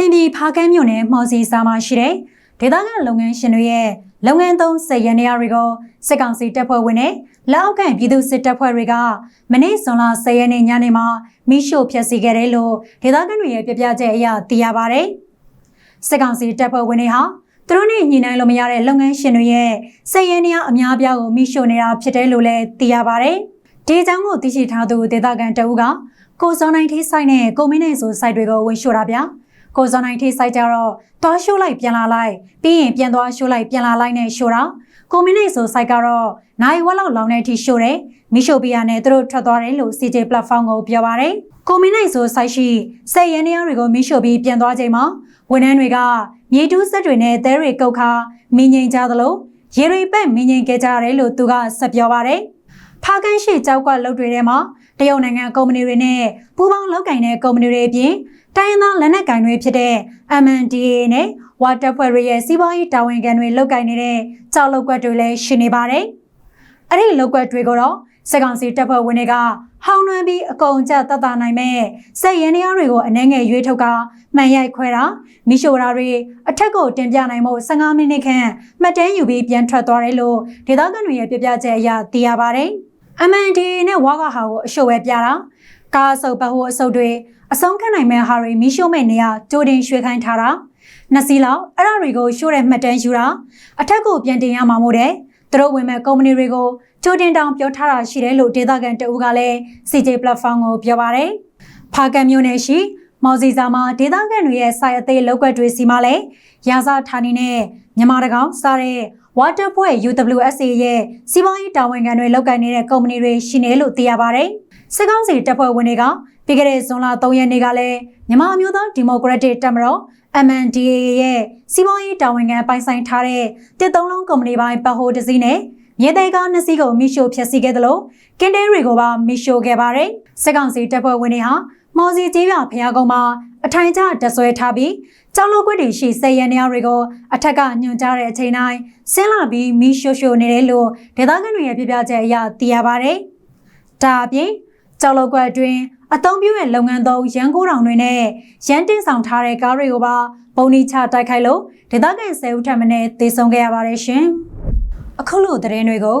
ချင်ပြည်ဖားကန်းမြို့နယ်မော်စီစာမှာရှိတဲ့ဒေသခံလုပ်ငန်းရှင်တွေရဲ့လုပ်ငန်းသုံးစက်ရန်နေရာတွေကိုစစ်ကောင်စီတပ်ဖွဲ့ဝင်နဲ့လက်အောက်ခံပြည်သူစစ်တပ်ဖွဲ့တွေကမနေ့ဇွန်လ10ရက်နေ့ညနေမှာမိရှို့ဖျက်ဆီးခဲ့တယ်လို့ဒေသခံတွေရဲ့ပြပြချက်အရသိရပါဗျ။စစ်ကောင်စီတပ်ဖွဲ့ဝင်တွေဟာသူတို့နဲ့ညှိနှိုင်းလို့မရတဲ့လုပ်ငန်းရှင်တွေရဲ့စက်ရန်နေရာအများအပြားကိုမိရှို့နေတာဖြစ်တယ်လို့လည်းသိရပါဗျ။ဒီအကြောင်းကိုသိရှိထားသူဒေသခံတအူးကကိုစောနိုင်ထိဆိုင်နဲ့ကိုမင်းနိုင်ဆိုစိုက်တွေကိုဝင်ရှို့တာဗျာ။ ကိုစောနိုင်ထိဆိုင်ကြတော့တွားရှို့လိုက်ပြန်လာလိုက်ပြီးရင်ပြန်သွားရှို့လိုက်ပြန်လာလိုက်နဲ့ရှို့တာကိုမင်းနိုင်ဆိုစိုက်ကတော့နိုင်ဝက်လောက်လောင်တဲ့အထိရှို့တယ်မိရှို့ပြရနဲ့သူတို့ထွက်သွားတယ်လို့ CJ platform ကိုပြောပါတယ်ကိုမင်းနိုင်ဆိုစိုက်ရှိစက်ရန်နေရာတွေကိုမိရှို့ပြီးပြန်သွားချိန်မှာဝန်ထမ်းတွေကမြေတူးစက်တွေနဲ့သဲတွေကုတ်ခါမင်းငိန်ကြသလိုရေတွေပက်မင်းငိန်ခဲ့ကြရတယ်လို့သူကဆက်ပြောပါတယ် ဖားကန်းရှိကြောက်ကလုတ်တွေထဲမှာတရုတ်နိုင်ငံကုမ္ပဏီတွေနဲ့ပူးပေါင်းလုပ်ကိုင်တဲ့ကုမ္ပဏီတွေအပြင်တိုင်းရင်းသားလက်နက်ကိုင်တွေဖြစ်တဲ့ MNDA နဲ့ဝါတပ်ဖွဲ့တွေရဲ့စီးပွားရေးတာဝန်ခံတွေလုပ်ကိုင်နေတဲ့ကြောက်လုတ်ကွက်တွေလည်းရှိနေပါတယ်။အဲ့ဒီလုတ်ကွက်တွေကိုတော့စစ်ကောင်စီတပ်ဖွဲ့ဝင်တွေကဟောင်းနှွမ်းပြီးအကုန်ကျတတ်တာနိုင်မဲ့စက်ရင်းတရားတွေကိုအနှဲငယ်ရွေးထုတ်ကမှန်ရိုက်ခွဲတာမိရှိုတာတွေအထက်ကိုတင်ပြနိုင်မှု15မိနစ်ခန့်မှတ်တမ်းယူပြီးပြန်ထွက်သွားတယ်လို့ဒေသခံတွေရဲ့ပြပြချက်အရသိရပါတယ်။ MNDA နဲ့ဝါကဟာကိုအရှို့ပဲပြတာကားအစုပ်ဘဟုအစုပ်တွေအဆုံးခံနိုင်မဲ့ဟာတွေမိရှို့မဲ့နေရကြိုတင်ရွှေခိုင်းထားတာနှစ်စီးလောက်အဲ့ဒါတွေကိုရှို့တဲ့မှတ်တမ်းယူတာအထက်ကိုပြန်တင်ရမှာမို့တဲ့သူတို့ဝင်မဲ့ကုမ္ပဏီတွေကိုကြိုတင်တောင်ပြောထားတာရှိတယ်လို့ဒေသခံတအူးကလည်း CJ platform ကိုပြောပါတယ်ဖာကန်မျိုးနယ်ရှိမော်စီစာမှာဒေသခံတွေရဲ့စိုက်အသေးလောက်ွက်တွေစီမှာလည်းရာဇဌာနီနဲ့မြန်မာတကောင်စားတဲ့ water ဖွဲ့ UWSA ရဲ့စီးပွားရေးတာဝန်ခံတွေလောက်ကိုင်နေတဲ့ကုမ္ပဏီတွေရှိနေလို့သိရပါတယ်စစ်ကောင်စီတပ်ဖွဲ့ဝင်တွေကပြီးခဲ့တဲ့ဇွန်လ3ရက်နေ့ကလည်းမြန်မာအမျိုးသားဒီမိုကရက်တစ်တပ်မတော် MNDAA ရဲ့စီးပွားရေးတာဝန်ခံပိုင်ဆိုင်ထားတဲ့တစ်သုံးလုံးကုမ္ပဏီပိုင်းပဟိုတစည်းနဲ့မြေသေးကားနှစ်စီးကိုမိရှို့ဖျက်ဆီးခဲ့သလိုကင်းတဲတွေကိုပါမိရှို့ခဲ့ပါတယ်။စစ်ကောင်စီတပ်ဖွဲ့ဝင်တွေဟာမော်စီကျေးရွာဖျားကုန်းမှာအထိုင်ကျတဆွဲထားပြီး ကျောင်းလုံးကွက်တွေရှိစေရန်နေရာတွေကိုအထက်ကညွှန်ကြားတဲ့အချိန်တိုင်းဆင်းလာပြီးမိရှို့ရှို့နေတယ်လို့ဒေသခံတွေရဲ့ပြပြချက်အရသိရပါတယ်။ဒါအပြင်ကျောက်လောက်ကွက်အတွင်းအသုံးပြုတဲ့လုပ်ငန်းသုံးရန်ကိုတောင်တွေနဲ့ရန်တင်ဆောင်ထားတဲ့ကားတွေကိုပါပုံနီချတိုက်ခိုက်လို့ဒေသခံဆယ်ဦးထပ်မံသေဆုံးခဲ့ရပါတယ်ရှင်။အခုလိုသတင်းတွေကို